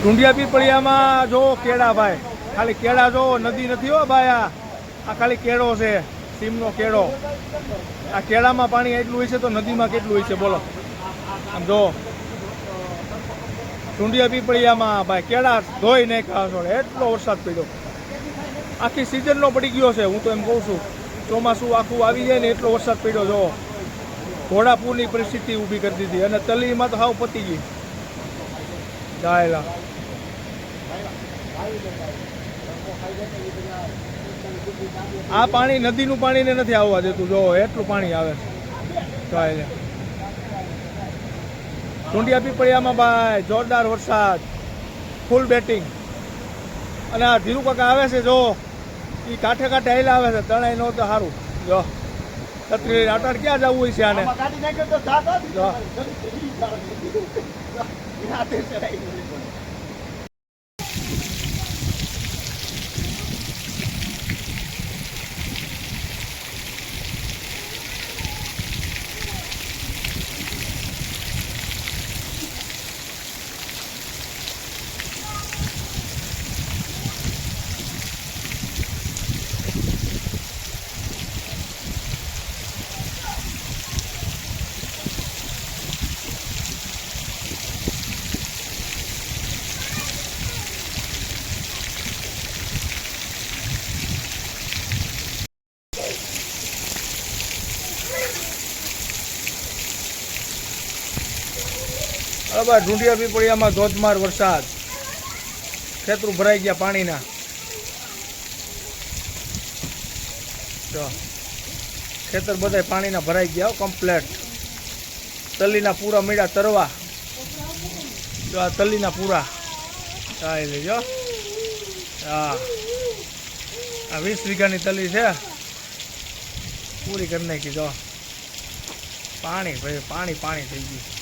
ઢુંડિયા પીપળિયામાં જો કેળા ભાઈ, ખાલી કેળા જો નદી નથી હો ભાઈ આ. આ ખાલી કેળો છે, સીમનો કેળો. આ કેળામાં પાણી એટલું હોય છે તો નદીમાં કેટલું હોય છે બોલો. આમ જો. ઢુંડિયા પીપળિયામાં ભાઈ કેળા ધોઈ નહીં છો એટલો વરસાદ પડ્યો. આખી સિઝનનો પડી ગયો છે, હું તો એમ કહું છું. ચોમાસું આખું આવી જાય ને એટલો વરસાદ પડ્યો, જો. ઘોડાપુરની પરિસ્થિતિ ઊભી કરી દીધી અને તલીમાં તો હાવ પતી ગઈ. ડાયલા આ પાણી નદીનું પાણી ને નથી આવવા દેતું. જો એટલું પાણી આવે. છે ડાયલા ઢુંડિયા પીપળિયામાં ભાઈ જોરદાર વરસાદ. ફૂલ બેટિંગ અને આ ધીરુ કાકા આવે છે જો. એ કાંઠે કાંઠે આવેલા આવે છે તણાઈ નો તો સારું જો. છત્રી અટાડ ક્યાં જવું હોય છે આને? Hinatid sila yung બરાબર ઢુંડિયા પીપળિયામાં ધોધમાર વરસાદ. ખેતરું ભરાઈ ગયા પાણીના. જો ખેતર બધા પાણીના ભરાઈ ગયા કમ્પ્લેટ તલીના પૂરા મીડા તરવા. જો આ તલીના પૂરા. ચાલી લેજો હા. આ વીસ વીઘાની તલી છે. પૂરી કરી નાખી, જો. પાણી, ભાઈ, પાણી પાણી થઈ ગયું.